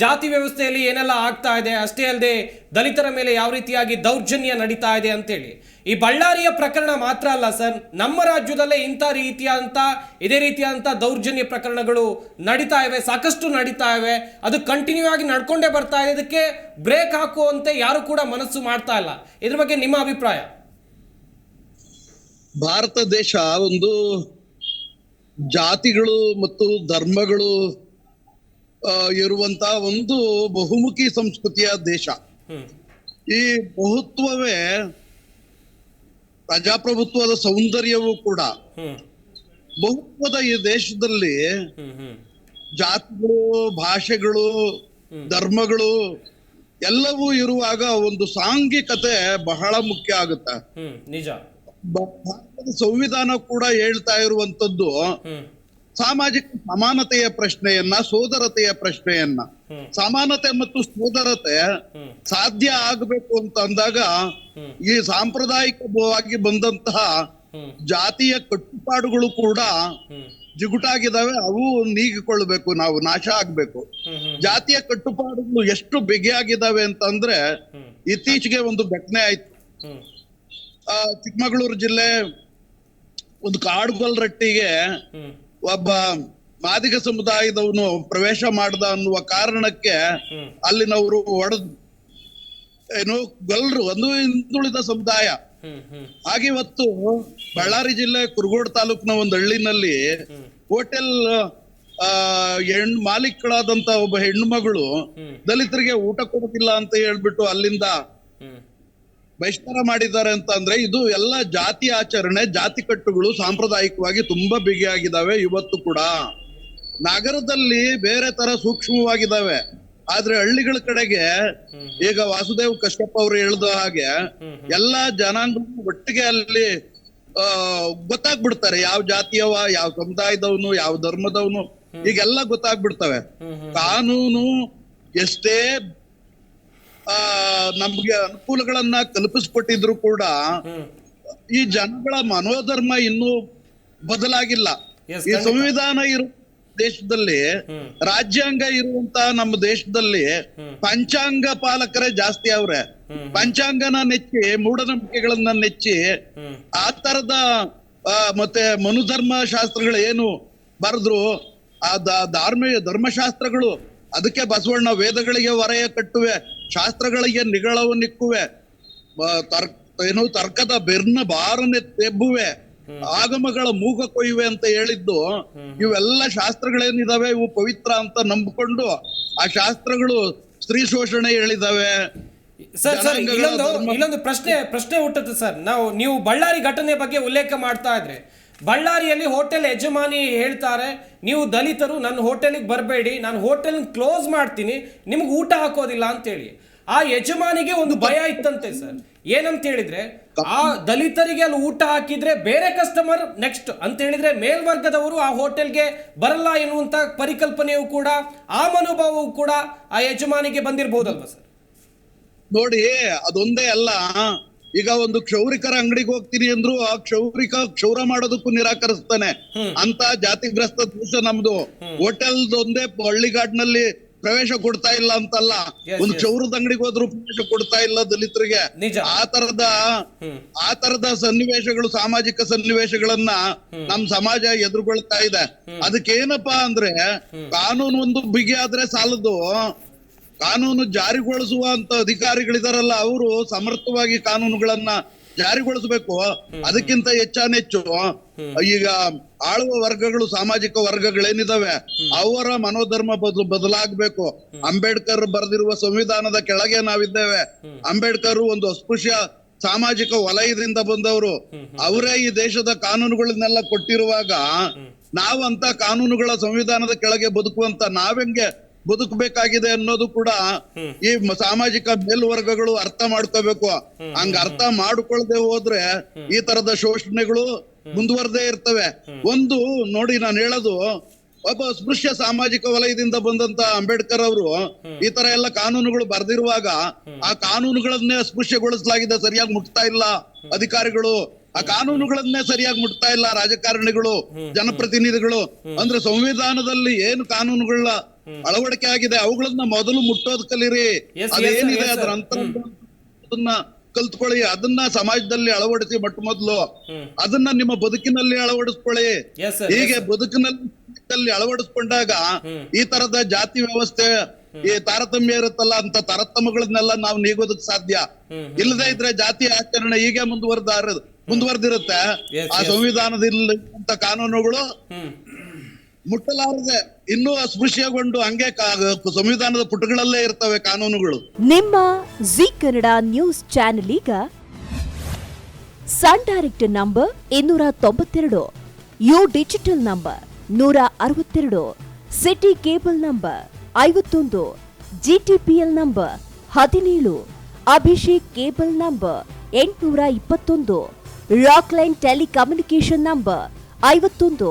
ಜಾತಿ ವ್ಯವಸ್ಥೆಯಲ್ಲಿ ಏನೆಲ್ಲ ಆಗ್ತಾ ಇದೆ ಅಷ್ಟೇ ಅಲ್ಲದೆ ದಲಿತರ ಮೇಲೆ ಯಾವ ರೀತಿಯಾಗಿ ದೌರ್ಜನ್ಯ ನಡೀತಾ ಇದೆ ಅಂತೇಳಿ. ಈ ಬಳ್ಳಾರಿಯ ಪ್ರಕರಣ ಮಾತ್ರ ಅಲ್ಲ ಸರ್, ನಮ್ಮ ರಾಜ್ಯದಲ್ಲೇ ಇಂಥ ರೀತಿಯಾದಂಥ ಇದೇ ರೀತಿಯಾದಂಥ ದೌರ್ಜನ್ಯ ಪ್ರಕರಣಗಳು ನಡೀತಾ ಇವೆ, ಸಾಕಷ್ಟು ನಡೀತಾ ಇವೆ. ಅದು ಕಂಟಿನ್ಯೂ ಆಗಿ ನಡ್ಕೊಂಡೇ ಬರ್ತಾ ಇದೆ. ಇದಕ್ಕೆ ಬ್ರೇಕ್ ಹಾಕುವಂತೆ ಯಾರು ಕೂಡ ಮನಸ್ಸು ಮಾಡ್ತಾ ಇಲ್ಲ. ಇದ್ರ ಬಗ್ಗೆ ನಿಮ್ಮ ಅಭಿಪ್ರಾಯ? ಭಾರತ ದೇಶ ಒಂದು ಜಾತಿಗಳು ಮತ್ತು ಧರ್ಮಗಳು ಆ, ಇರುವಂತ ಒಂದು ಬಹುಮುಖಿ ಸಂಸ್ಕೃತಿಯ ದೇಶ. ಈ ಬಹುತ್ವವೇ ಪ್ರಜಾಪ್ರಭುತ್ವದ ಸೌಂದರ್ಯವೂ ಕೂಡ. ಬಹುತ್ವದ ಈ ದೇಶದಲ್ಲಿ ಜಾತಿಗಳು ಭಾಷೆಗಳು ಧರ್ಮಗಳು ಎಲ್ಲವೂ ಇರುವಾಗ ಒಂದು ಸಾಂಘಿಕತೆ ಬಹಳ ಮುಖ್ಯ ಆಗುತ್ತೆ. ನಿಜ. ಭಾರತದ ಸಂವಿಧಾನ ಕೂಡ ಹೇಳ್ತಾ ಇರುವಂತದ್ದು ಸಾಮಾಜಿಕ ಸಮಾನತೆಯ ಪ್ರಶ್ನೆಯನ್ನ ಸೋದರತೆಯ ಪ್ರಶ್ನೆಯನ್ನ. ಸಮಾನತೆ ಮತ್ತು ಸೋದರತೆ ಸಾಧ್ಯ ಆಗಬೇಕು ಅಂತ ಅಂದಾಗ ಈ ಸಾಂಪ್ರದಾಯಿಕವಾಗಿ ಬಂದಂತಹ ಜಾತಿಯ ಕಟ್ಟುಪಾಡುಗಳು ಕೂಡ ಜಿಗುಟಾಗಿದಾವೆ. ಜಿಗುಟಾಗಿದ್ದಾವೆ ಅವು ನೀಗಿಕೊಳ್ಬೇಕು ನಾವು ನಾಶ ಆಗ್ಬೇಕು. ಜಾತಿಯ ಕಟ್ಟುಪಾಡುಗಳು ಎಷ್ಟು ಬಿಗಿಯಾಗಿದ್ದಾವೆ ಅಂತಂದ್ರೆ ಅಂದ್ರೆ ಇತ್ತೀಚೆಗೆ ಒಂದು ಘಟನೆ ಆಯ್ತು. ಚಿಕ್ಕಮಗಳೂರು ಜಿಲ್ಲೆ ಒಂದು ಕಾಡುಗೊಲ್ರಟ್ಟಿಗೆ ಹ್ಮ್. ಒಬ್ಬ ಮಾದಿಗ ಸಮುದಾಯದವನು ಪ್ರವೇಶ ಮಾಡ್ದ ಅನ್ನುವ ಕಾರಣಕ್ಕೆ ಅಲ್ಲಿನವರು ಒಡ ಏನು ಗಲ್ರು ಒಂದು ಹಿಂದುಳಿದ ಸಮುದಾಯ. ಹಾಗೆ ಇವತ್ತು ಬಳ್ಳಾರಿ ಜಿಲ್ಲೆ ಕುರುಗೋಡ್ ತಾಲೂಕಿನ ಒಂದು ಹಳ್ಳಿನಲ್ಲಿ ಹೋಟೆಲ್ ಆ ಹೆಣ್ ಮಾಲೀಕಳಾದಂತ ಒಬ್ಬ ಹೆಣ್ಣು ಮಗಳು ದಲಿತರಿಗೆ ಊಟ ಕೊಡೋದಿಲ್ಲ ಅಂತ ಹೇಳ್ಬಿಟ್ಟು ಅಲ್ಲಿಂದ ಬಹಿಷ್ಕಾರ ಮಾಡಿದ್ದಾರೆ ಅಂತ ಅಂದ್ರೆ ಇದು ಎಲ್ಲ ಜಾತಿ ಆಚರಣೆ ಜಾತಿ ಕಟ್ಟುಗಳು ಸಾಂಪ್ರದಾಯಿಕವಾಗಿ ತುಂಬಾ ಬಿಗಿಯಾಗಿದ್ದಾವೆ ಇವತ್ತು ಕೂಡ. ನಗರದಲ್ಲಿ ಬೇರೆ ತರ ಸೂಕ್ಷ್ಮವಾಗಿದ್ದಾವೆ. ಆದ್ರೆ ಹಳ್ಳಿಗಳ ಕಡೆಗೆ ಈಗ ವಾಸುದೇವ್ ಕಶ್ಯಪ್ ಅವರು ಹೇಳ್ದ ಹಾಗೆ ಎಲ್ಲಾ ಜನಾಂಗ ಒಟ್ಟಿಗೆ ಅಲ್ಲಿ ಗೊತ್ತಾಗ್ಬಿಡ್ತಾರೆ ಯಾವ ಜಾತಿಯವ ಯಾವ ಸಮುದಾಯದವನು ಯಾವ ಧರ್ಮದವನು. ಈಗೆಲ್ಲ ಗೊತ್ತಾಗ್ಬಿಡ್ತವೆ. ಕಾನೂನು ಎಷ್ಟೇ ನಮ್ಗೆ ಅನುಕೂಲಗಳನ್ನ ಕಲ್ಪಿಸ್ಕೊಟ್ಟಿದ್ರು ಕೂಡ ಈ ಜನಗಳ ಮನೋಧರ್ಮ ಇನ್ನೂ ಬದಲಾಗಿಲ್ಲ. ಈ ಸಂವಿಧಾನ ಇರುವ ದೇಶದಲ್ಲಿ ರಾಜ್ಯಾಂಗ ಇರುವಂತ ನಮ್ಮ ದೇಶದಲ್ಲಿ ಪಂಚಾಂಗ ಪಾಲಕರೇ ಜಾಸ್ತಿ ಅವ್ರೆ. ಪಂಚಾಂಗನ ನೆಚ್ಚಿ ಮೂಢನಂಬಿಕೆಗಳನ್ನ ನೆಚ್ಚಿ ಆ ತರದ ಮತ್ತೆ ಮನುಧರ್ಮ ಶಾಸ್ತ್ರಗಳು ಏನು ಬರೆದ್ರು ಆ ಧಾರ್ಮಿಕ ಧರ್ಮಶಾಸ್ತ್ರಗಳು ಅದಕ್ಕೆ ಬಸವಣ್ಣ ವೇದಗಳಿಗೆ ವರಯ ಕಟ್ಟುವೆ ಶಾಸ್ತ್ರಗಳಿಗೆ ನಿಗಳವು ನಿಕ್ಕುವೆ. ಬ- ತರ್ಕ ಏನು ತರ್ಕದ ಬೆರ್ನ ಬಾರನೆ ತೆಬ್ಬುವೆ ಆಗಮಗಳ ಮೂಗ ಕೊಯ್ಯುವೆ ಅಂತ ಹೇಳಿದ್ದು ಇವೆಲ್ಲ ಶಾಸ್ತ್ರಗಳೇನಿದಾವೆ ಇವು ಪವಿತ್ರ ಅಂತ ನಂಬಿಕೊಂಡು ಆ ಶಾಸ್ತ್ರಗಳು ಸ್ತ್ರೀ ಶೋಷಣೆ ಹೇಳಿದಾವೆ. ಸರ್ ಸರ್ ಇಲ್ಲೊಂದು ಇಲ್ಲೊಂದು ಪ್ರಶ್ನೆ ಪ್ರಶ್ನೆ ಹುಟ್ಟುತ್ತೆ ಸರ್. ನಾವು ನೀವು ಬಳ್ಳಾರಿ ಘಟನೆ ಬಗ್ಗೆ ಉಲ್ಲೇಖ ಮಾಡ್ತಾ ಇದ್ರೆ ಬಳ್ಳಾರಿಯಲ್ಲಿ ಹೋಟೆಲ್ ಯಜಮಾನಿ ಹೇಳ್ತಾರೆ, ನೀವು ದಲಿತರು, ನನ್ನ ಹೋಟೆಲಿಗೆ ಬರಬೇಡಿ, ನಾನು ಹೋಟೆಲ್ ಕ್ಲೋಸ್ ಮಾಡ್ತೀನಿ, ನಿಮ್ಗೆ ಊಟ ಹಾಕೋದಿಲ್ಲ ಅಂತೇಳಿ. ಆ ಯಜಮಾನಿಗೆ ಒಂದು ಭಯ ಇತ್ತಂತೆ ಸರ್. ಏನಂತ ಹೇಳಿದ್ರೆ, ಆ ದಲಿತರಿಗೆ ಅಲ್ಲಿ ಊಟ ಹಾಕಿದ್ರೆ ಬೇರೆ ಕಸ್ಟಮರ್ ನೆಕ್ಸ್ಟ್ ಅಂತ ಹೇಳಿದ್ರೆ ಮೇಲ್ವರ್ಗದವರು ಆ ಹೋಟೆಲ್ಗೆ ಬರಲ್ಲ ಎನ್ನುವಂತ ಪರಿಕಲ್ಪನೆಯು ಕೂಡ, ಆ ಮನೋಭಾವವು ಕೂಡ ಆ ಯಜಮಾನಿಗೆ ಬಂದಿರಬಹುದಲ್ವಾ ಸರ್? ನೋಡಿ, ಅದೊಂದೇ ಅಲ್ಲ. ಈಗ ಒಂದು ಕ್ಷೌರಿಕರ ಅಂಗಡಿಗೆ ಹೋಗ್ತೀನಿ ಅಂದ್ರು ಆ ಕ್ಷೌರಿಕ ಕ್ಷೌರ ಮಾಡೋದಕ್ಕೂ ನಿರಾಕರಿಸ್ತಾನೆ. ಅಂತ ಜಾತಿಗ್ರಸ್ತ ದೇಶ ನಮ್ದು. ಹೋಟೆಲ್ದೊಂದೇ ಹಳ್ಳಿಗಾಡ್ನಲ್ಲಿ ಪ್ರವೇಶ ಕೊಡ್ತಾ ಇಲ್ಲ ಅಂತಲ್ಲ. ಒಂದು. ಕ್ಷೌರದ ಅಂಗಡಿಗೆ ಹೋದ್ರು ಪ್ರವೇಶ ಕೊಡ್ತಾ ಇಲ್ಲ ದಲಿತರಿಗೆ. ಆ ತರದ ಆ ತರದ ಸನ್ನಿವೇಶಗಳು ಸಾಮಾಜಿಕ ಸನ್ನಿವೇಶಗಳನ್ನ ನಮ್ ಸಮಾಜ ಎದುರುಗೊಳ್ತಾ ಇದೆ. ಅದಕ್ಕೇನಪ್ಪಾ ಅಂದ್ರೆ ಕಾನೂನು ಒಂದು ಬಿಗಿ ಆದ್ರೆ ಸಾಲದು. ಕಾನೂನು ಜಾರಿಗೊಳಿಸುವಂತ ಅಧಿಕಾರಿಗಳಿದಾರಲ್ಲ ಅವರು ಸಮರ್ಥವಾಗಿ ಕಾನೂನುಗಳನ್ನ ಜಾರಿಗೊಳಿಸಬೇಕು. ಅದಕ್ಕಿಂತ ಹೆಚ್ಚಾನೆಚ್ಚು ಈಗ ಆಳುವ ವರ್ಗಗಳು ಸಾಮಾಜಿಕ ವರ್ಗಗಳೇನಿದಾವೆ ಅವರ ಮನೋಧರ್ಮ ಬದಲು ಬದಲಾಗಬೇಕು. ಅಂಬೇಡ್ಕರ್ ಬರೆದಿರುವ ಸಂವಿಧಾನದ ಕೆಳಗೆ ನಾವಿದ್ದೇವೆ. ಅಂಬೇಡ್ಕರ್ ಒಂದು ಅಸ್ಪೃಶ್ಯ ಸಾಮಾಜಿಕ ವಲಯದಿಂದ ಬಂದವರು. ಅವರೇ ಈ ದೇಶದ ಕಾನೂನುಗಳನ್ನೆಲ್ಲ ಕೊಟ್ಟಿರುವಾಗ ನಾವಂತ ಕಾನೂನುಗಳ ಸಂವಿಧಾನದ ಕೆಳಗೆ ಬದುಕುವಂತ ನಾವೆಂಗೆ ಬದುಕಬೇಕಾಗಿದೆ ಅನ್ನೋದು ಕೂಡ ಈ ಸಾಮಾಜಿಕ ಮೇಲ್ವರ್ಗಗಳು ಅರ್ಥ ಮಾಡ್ಕೋಬೇಕು. ಹಂಗ ಅರ್ಥ ಮಾಡ್ಕೊಳ್ದೆ ಹೋದ್ರೆ ಈ ತರದ ಶೋಷಣೆಗಳು ಮುಂದುವರೆದೇ ಇರ್ತವೆ. ಒಂದು ನೋಡಿ ನಾನು ಹೇಳೋದು ಒಬ್ಬ ಅಸ್ಪೃಶ್ಯ ಸಾಮಾಜಿಕ ವಲಯದಿಂದ ಬಂದಂತ ಅಂಬೇಡ್ಕರ್ ಅವರು ಈ ತರ ಎಲ್ಲ ಕಾನೂನುಗಳು ಬರ್ದಿರುವಾಗ ಆ ಕಾನೂನುಗಳನ್ನೇ ಅಸ್ಪೃಶ್ಯಗೊಳಿಸಲಾಗಿದೆ ಸರಿಯಾಗಿ ಮುಟ್ತಾ ಇಲ್ಲ ಅಧಿಕಾರಿಗಳು. ಆ ಕಾನೂನುಗಳನ್ನೇ ಸರಿಯಾಗಿ ಮುಟ್ತಾ ಇಲ್ಲ ರಾಜಕಾರಣಿಗಳು ಜನಪ್ರತಿನಿಧಿಗಳು. ಅಂದ್ರೆ ಸಂವಿಧಾನದಲ್ಲಿ ಏನು ಕಾನೂನುಗಳನ್ನ ಅಳವಡಿಕೆ ಆಗಿದೆ. ಅವುಗಳನ್ನ ಮೊದಲು ಮುಟ್ಟೋದ್ ಕಲೀರಿ ಅದೇನಿದೆ ಅದ್ರ. ಅಂತರ ಅದನ್ನ ಕಲ್ತ್ಕೊಳ್ಳಿ. ಅದನ್ನ ಸಮಾಜದಲ್ಲಿ ಅಳವಡಿಸಿ ಮೊಟ್ಟ ಮೊದಲು. ಅದನ್ನ ನಿಮ್ಮ ಬದುಕಿನಲ್ಲಿ ಅಳವಡಿಸ್ಕೊಳ್ಳಿ. ಹೀಗೆ ಬದುಕಿನಲ್ಲಿ ಅಳವಡಿಸ್ಕೊಂಡಾಗ ಈ ತರದ ಜಾತಿ ವ್ಯವಸ್ಥೆ ಈ ತಾರತಮ್ಯ ಇರುತ್ತಲ್ಲ ಅಂತ ತಾರತಮ್ಯಗಳನ್ನೆಲ್ಲ ನಾವು ನೀಗೋದಕ್ ಸಾಧ್ಯ. ಇಲ್ಲದೆ ಇದ್ರೆ ಜಾತಿ ಆಚರಣೆ ಹೀಗೆ ಮುಂದುವರೆದ ಮುಂದುವರೆದಿರುತ್ತೆ. ಆ. ಸಂವಿಧಾನದಲ್ಲಿ ಕಾನೂನುಗಳು ಮುಟ್ಟಲಾರದೆ ಇನ್ನೂ ಅಸ್ಪೃಶ್ಯಗೊಂಡು ಹಂಗೆ ಸಂವಿಧಾನದ ಪುಟಗಳಲ್ಲೇ ಇರ್ತವೆ ಕಾನೂನುಗಳು. ನಿಮ್ಮ ಜಿ ಕನ್ನಡ ನ್ಯೂಸ್ ಚಾನೆಲ್ ಈಗ ಸನ್ ಡೈರೆಕ್ಟ್ ನಂಬರ್ ಇನ್ನೂರ ತೊಂಬತ್ತೆರಡು, ಯು ಡಿಜಿಟಲ್ ನಂಬರ್ ನೂರ ಅರವತ್ತೆರಡು, ಸಿಟಿ ಕೇಬಲ್ ನಂಬರ್ ಐವತ್ತೊಂದು, ಜಿಟಿಪಿಎಲ್ ನಂಬರ್ ಹದಿನೇಳು, ಅಭಿಷೇಕ್ ಕೇಬಲ್ ನಂಬರ್ ಎಂಟುನೂರ ಇಪ್ಪತ್ತೊಂದು, ರಾಕ್ಲೈನ್ ಟೆಲಿಕಮ್ಯುನಿಕೇಶನ್ ನಂಬರ್ ಐವತ್ತೊಂದು